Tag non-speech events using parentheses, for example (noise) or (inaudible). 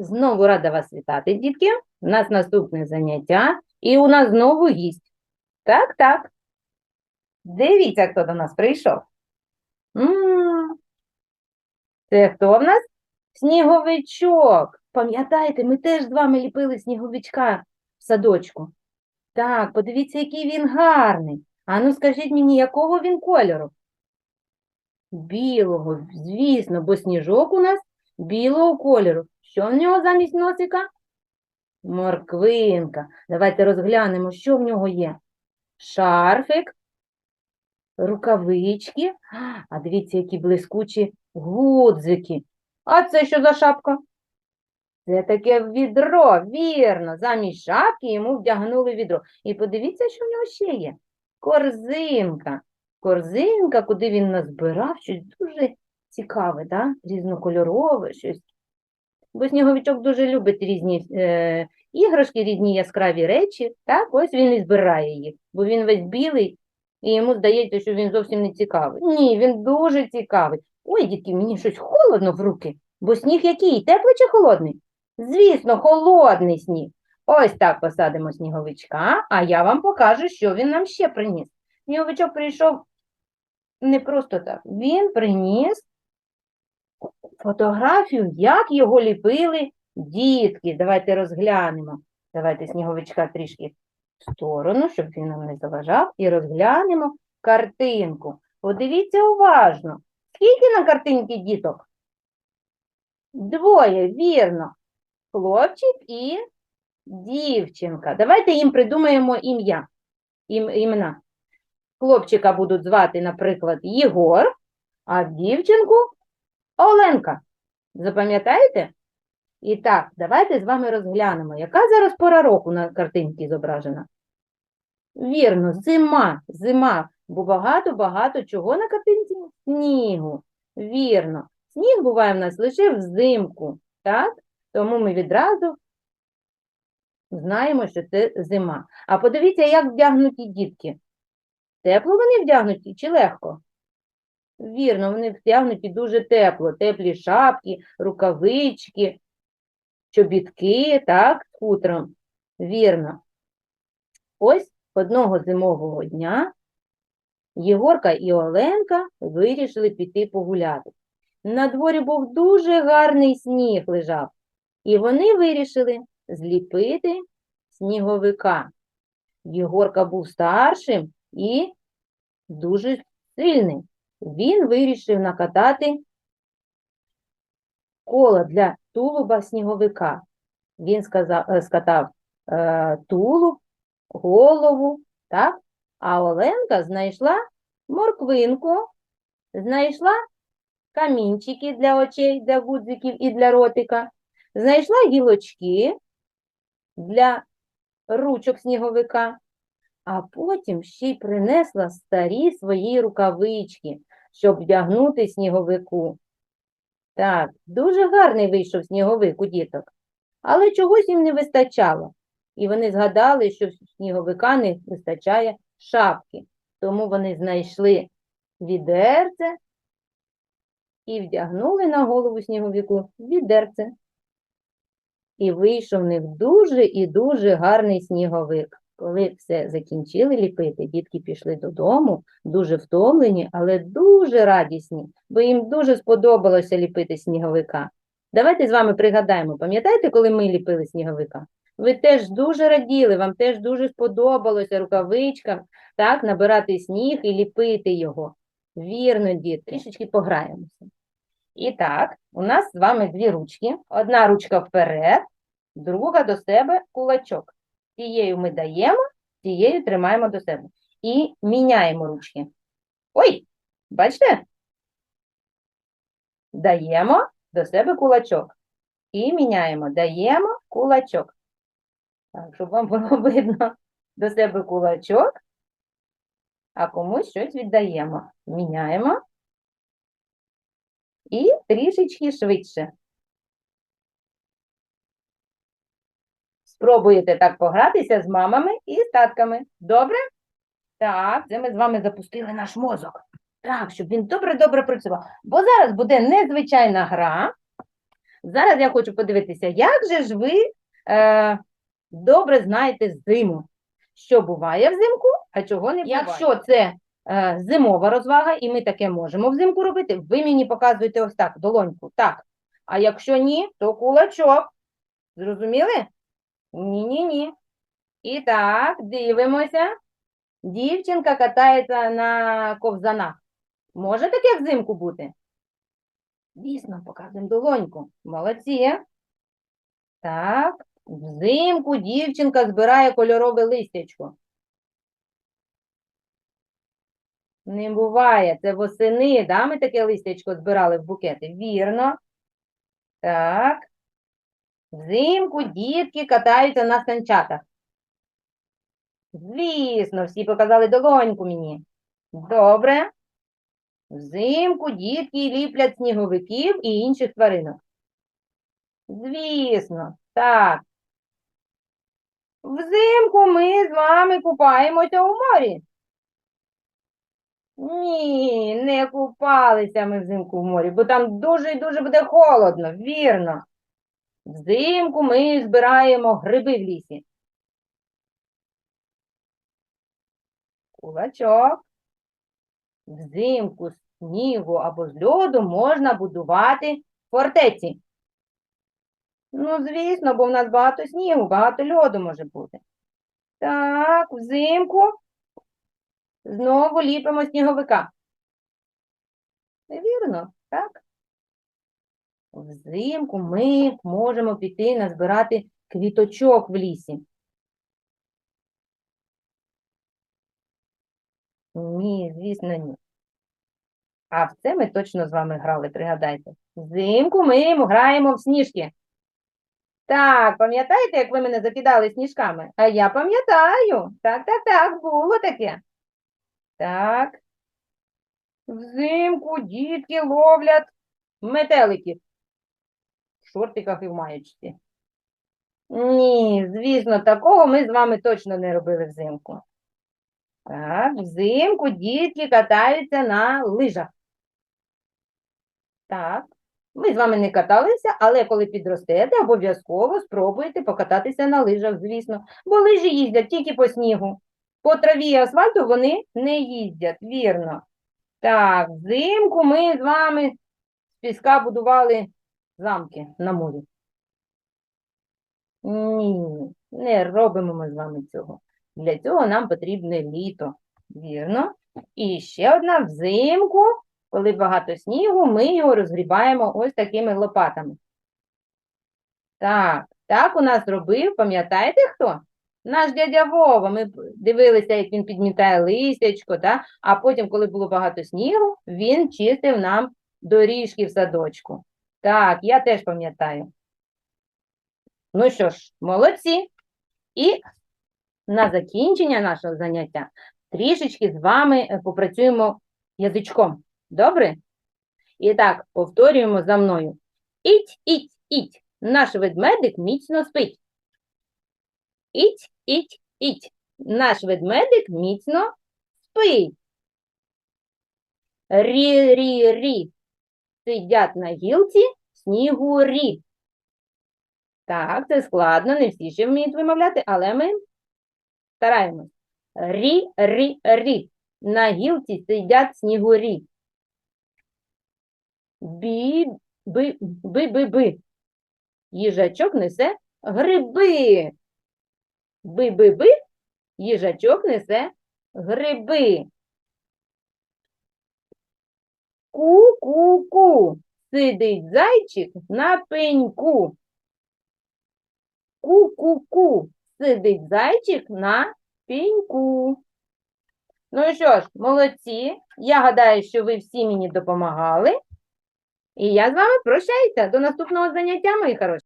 Знову рада вас вітати, дітки. У нас наступне заняття, і у нас знову гість. Так, так. Дивіться, хто до нас прийшов. Це хто в нас? Сніговичок. Пам'ятаєте, ми теж з вами ліпили сніговичка в садочку. Так, подивіться, який він гарний. А ну скажіть мені, якого він кольору? Білого, звісно, бо сніжок у нас білого кольору. Що в нього замість носика? Морквинка. Давайте розглянемо, що в нього є. Шарфик, рукавички. А дивіться, які блискучі гудзики. А це що за шапка? Це таке відро, вірно. Замість шапки йому вдягнули відро. І подивіться, що в нього ще є. Корзинка. Корзинка, куди він назбирав щось дуже цікаве, да? різнокольорове щось. Бо сніговичок дуже любить різні е, іграшки, різні яскраві речі. Так, ось він і збирає їх, бо він весь білий, і йому здається, що він зовсім не цікавий. Ні, він дуже цікавий. Ой, дітки, мені щось холодно в руки, бо сніг який? Теплий чи холодний? Звісно, холодний сніг. Ось так посадимо сніговичка, а я вам покажу, що він нам ще приніс. Сніговичок прийшов не просто так. Він приніс фотографію, як його ліпили дітки. Давайте розглянемо. Давайте сніговичка трішки в сторону, щоб він нам не заважав, і розглянемо картинку. Подивіться уважно. Скільки на картинці діток? Двоє, вірно. Хлопчик і дівчинка. Давайте їм придумаємо ім'я. Ім, імена. Хлопчика будуть звати, наприклад, Єгор, а дівчинку Оленка. Запам'ятаєте? І так, давайте з вами розглянемо, яка зараз пора року на картинці зображена. Вірно, зима, зима, бо багато-багато чого на картинці? Снігу. Вірно. Сніг буває в нас лише взимку, так? Тому ми відразу знаємо, що це зима. А подивіться, як вдягнуті дітки. Тепло вони вдягнуті чи легко? Вірно, вони вдягнуті дуже тепло. Теплі шапки, рукавички, чобітки, так, хутром. Вірно. Ось одного зимового дня Єгорка і Оленка вирішили піти погуляти. На дворі був дуже гарний сніг лежав, і вони вирішили зліпити сніговика. Єгорка був старшим і дуже сильним. Він вирішив накатати коло для тулуба сніговика. Він сказав, е, скатав е, тулуб, голову, так? А Оленка знайшла морквинку, знайшла камінчики для очей, для гудзиків і для ротика, знайшла гілочки для ручок сніговика, а потім ще й принесла старі свої рукавички, щоб вдягнути сніговику. Так, дуже гарний вийшов сніговик у діток, але чогось їм не вистачало. І вони згадали, що сніговика не вистачає шапки. Тому вони знайшли відерце і вдягнули на голову сніговику відерце. І вийшов в них дуже і дуже гарний сніговик. Коли все закінчили ліпити, дітки пішли додому, дуже втомлені, але дуже радісні, бо їм дуже сподобалося ліпити сніговика. Давайте з вами пригадаємо, пам'ятаєте, коли ми ліпили сніговика? Ви теж дуже раділи, вам теж дуже сподобалося рукавичкам, так, набирати сніг і ліпити його. Вірно, діти, трішечки пограємося. І так, у нас з вами дві ручки. Одна ручка вперед, друга до себе кулачок. Тією ми даємо, тією тримаємо до себе. І міняємо ручки. Ой, бачите? Даємо до себе кулачок. І міняємо. Даємо кулачок. Так, щоб вам було (laughs) видно до себе кулачок, а комусь щось віддаємо. Міняємо. І трішечки швидше. Спробуєте так погратися з мамами і з татками. Добре? Так, це ми з вами запустили наш мозок. Так, щоб він добре-добре працював. Бо зараз буде незвичайна гра. Зараз я хочу подивитися, як же ж ви е, добре знаєте зиму. Що буває взимку, а чого не буває. Якщо це е, зимова розвага, і ми таке можемо взимку робити, ви мені показуєте ось так, долоньку. Так. А якщо ні, то кулачок. Зрозуміли? Ні-ні-ні. І так, дивимося. Дівчинка катається на ковзанах. Може таке взимку бути? Дійсно, показуємо долоньку. Молодці. Так, взимку дівчинка збирає кольорове листячко. Не буває, це восени, да? Ми таке листячко збирали в букети. Вірно. Так. Взимку дітки катаються на санчатах. Звісно, всі показали долоньку мені. Добре. Взимку дітки ліплять сніговиків і інших тваринок. Звісно, так. Взимку ми з вами купаємося у морі. Ні, не купалися ми взимку в морі, бо там дуже і дуже буде холодно, вірно. Взимку ми збираємо гриби в лісі. Кулачок. Взимку з снігу або з льоду можна будувати фортеці. Ну, звісно, бо в нас багато снігу, багато льоду може бути. Так, взимку знову ліпимо сніговика. Вірно, так? Взимку ми можемо піти назбирати квіточок в лісі. Ні, звісно, ні. А в це ми точно з вами грали, пригадайте. Взимку ми граємо в сніжки. Так, пам'ятаєте, як ви мене закидали сніжками? А я пам'ятаю. Так, так, так, було таке. Так. Взимку дітки ловлять метеликів. Шортиках і в маєчці. Ні, звісно, такого ми з вами точно не робили взимку. Так, взимку дітки катаються на лижах. Так, ми з вами не каталися, але коли підростете, обов'язково спробуйте покататися на лижах, звісно, бо лижі їздять тільки по снігу. По траві і асфальту вони не їздять, вірно. Так, взимку ми з вами з піска будували замки на морі. Ні, не робимо ми з вами цього. Для цього нам потрібне літо. Вірно. І ще одна взимку, коли багато снігу, ми його розгрібаємо ось такими лопатами. Так, так у нас робив, пам'ятаєте хто? Наш дядя Вова. Ми дивилися, як він підмітає листячко, та? а потім, коли було багато снігу, він чистив нам доріжки в садочку. Так, я теж пам'ятаю. Ну що ж, молодці. І на закінчення нашого заняття трішечки з вами е, попрацюємо язичком. Добре? І так, повторюємо за мною. Іть, іть, іть. Наш ведмедик міцно спить. Іть, іть, іть. Наш ведмедик міцно спить. Рі, рі, рі. Сидять на гілці снігурі. Так, це складно, не всі ще вміють вимовляти, але ми стараємось. Рі, рі, рі. На гілці сидять снігурі. Бі, би, би, би, би. Їжачок несе гриби. Би, би, би. Їжачок несе гриби. Ку-ку-ку. Сидить зайчик на пеньку. Ку-ку-ку. Сидить зайчик на пеньку. Ну що ж, молодці. Я гадаю, що ви всі мені допомагали. І я з вами прощаюся. До наступного заняття, мої хороші.